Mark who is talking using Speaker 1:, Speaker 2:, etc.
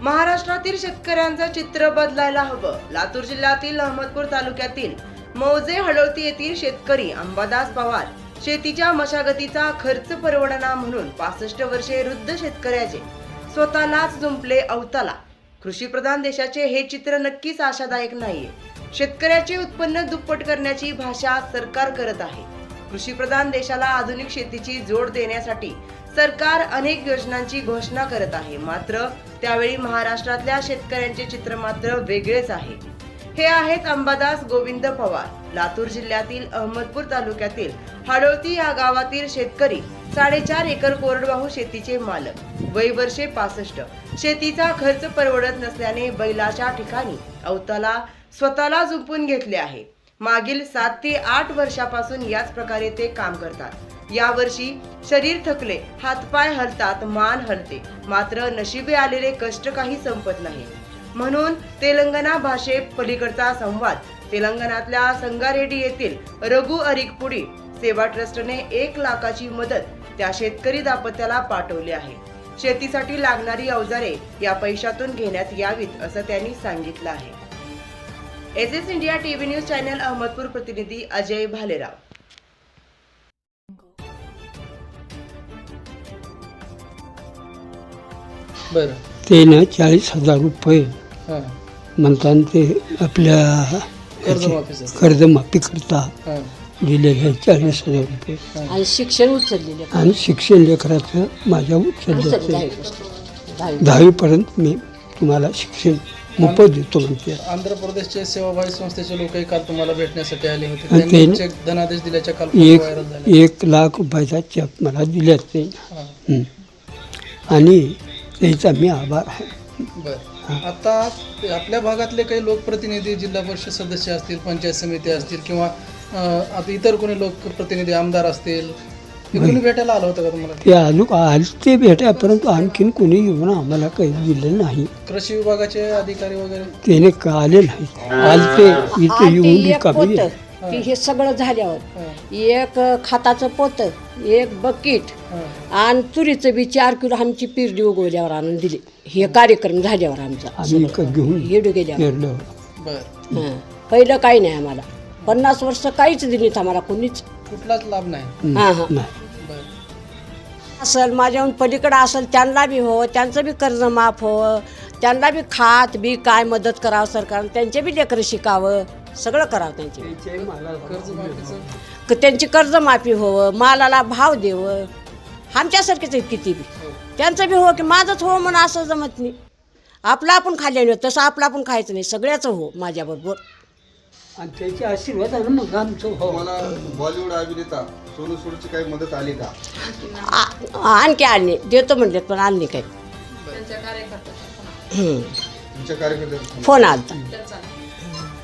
Speaker 1: महाराष्ट्रातील शेतकऱ्यांचं चित्र बदलायला हवं. लातूर जिल्ह्यातील अहमदपूर तालुक्यातील मौजे हळवती येथील शेतकरी अंबादास पवार शेतीच्या मशागतीचा खर्च परवडना म्हणून पासष्ट वर्षे वृद्ध शेतकऱ्याचे स्वतःलाच जुंपले अवताला. कृषीप्रधान देशाचे हे चित्र नक्कीच आशादायक नाहीये. शेतकऱ्याचे उत्पन्न दुप्पट करण्याची भाषा सरकार करत आहे. कृषीप्रधान देशाला आधुनिक शेतीची जोड देण्यासाठी सरकार अनेक योजनांची घोषणा करत आहे. मात्र त्यावेळी महाराष्ट्रातल्या शेतकऱ्यांचे चित्र मात्र वेगळेच आहे. हे आहेत अंबादास गोविंद पवार. लातूर जिल्ह्यातील अहमदपूर तालुक्यातील हाडोळती या गावातील शेतकरी साडेचार एकर कोरडवाहू शेतीचे मालक वय वर्षे पासष्ट. शेतीचा खर्च परवडत नसल्याने बैलाच्या ठिकाणी अवताला स्वतःला झुंपून घेतले आहे. मागील सात ते आठ वर्षापासून याच प्रकारे ते काम करतात. यावर्षी शरीर थकले हातपाय हलतात मान हलते. मात्र नशिबे आलेले कष्ट काही संपत नाही. म्हणून तेलंगणा भाषे पलीकडचा संवाद. तेलंगणातल्या संगारेड्डी येथील रघु अरिकपुडी सेवा ट्रस्टने एक लाखाची मदत त्या शेतकरी दाम्पत्याला पाठवली आहे. शेतीसाठी लागणारी अवजारे या पैशातून घेण्यात यावीत असं त्यांनी सांगितलं आहे. S S India TV news channel Ahmadpur प्रतिनिधी अजय भालेराव.
Speaker 2: बरं.
Speaker 3: ते ना चाळीस हजार रुपये
Speaker 2: हां.
Speaker 3: म्हणताना ते आपल्या
Speaker 2: कर्जमाफीचं
Speaker 3: कर्जमाफी करता
Speaker 2: हां.
Speaker 3: दिलेले चाळीस हजार रुपये.
Speaker 4: आणि शिक्षण उचललेले
Speaker 3: आणि शिक्षण लेकराचं माझ्या उचलल्याचं
Speaker 4: दहावी
Speaker 3: दहावीपर्यंत मी तुम्हाला शिक्षण मोफत देतो म्हणते.
Speaker 2: आंध्र प्रदेशचे सेवाभावी संस्थेचे लोकही काल तुम्हाला भेटण्यासाठी आले होते.
Speaker 3: आणि
Speaker 2: त्यांनी
Speaker 3: ते-
Speaker 2: चेक धनादेश दिल्याच्या काल
Speaker 3: एक
Speaker 2: व्हायरल झाले.
Speaker 3: एक लाख रुपयाचा चेक मला दिल्याच ते.
Speaker 2: हां.
Speaker 3: हं. आणि त्याचा मी आभार. आहे
Speaker 2: बरं. आता आपल्या भागातले काही लोकप्रतिनिधी जिल्हा परिषद सदस्य असतील पंचायत समिती असतील किंवा आता इतर कोणी लोकप्रतिनिधी आमदार असतील कोणी भेटायला आलं होतं का तुम्हाला?
Speaker 3: ते अजून आज ते भेटाय परंतु आणखीन कोणी येऊन आम्हाला काही दिलं नाही.
Speaker 2: कृषी विभागाचे अधिकारी वगैरे?
Speaker 3: त्याने का आले नाही. आज ते इथे येऊन
Speaker 4: पोत की हे सगळं झाल्यावर एक खताचं पोत एक बकेट आणि तुरीचं बी चार किलो आमची पिरडी उगवल्यावर आणून दिली. हे कार्यक्रम झाल्यावर आमचा. हेडू गेल्यावर.
Speaker 3: गेलो
Speaker 2: बरं.
Speaker 4: हां. पहिलं काही नाही आम्हाला. पन्नास वर्ष काहीच दिलीत आम्हाला कोणीच.
Speaker 2: कुठलाच लाभ नाही.
Speaker 4: हां हां.
Speaker 3: नाही.
Speaker 2: बरं.
Speaker 4: असल माझ्याहून पलीकडं असेल त्यांना बी हो त्यांचं बी कर्ज माफ हो. त्यांना बी खात बी काय मदत करावं सरकारनं त्यांचे बी लेकरं शिकावं सगळं करावं त्यांचे क- त्यांची कर्जमाफी होवं मालाला भाव देवं आमच्यासारखेच आहेत किती बी. त्यांचं बी हो की माझंच हो म्हणून असं जमत नाही. आपलं आपण खाल्ल्याने तसं आपलं आपण खायचं नाही सगळ्याचं हो माझ्याबरोबर.
Speaker 3: आणि त्याचे आशीर्वाद आहे ना मग आमचं हो.
Speaker 5: तुम्हाला बॉलिवूड अभिनेता सोनू सूडची काही मदत आली का?
Speaker 4: आ- आणखी आणले देतो म्हणले पण आणले काही. हं.
Speaker 5: तुमच्या कार्यकर्त्यांना
Speaker 4: फोन आलता.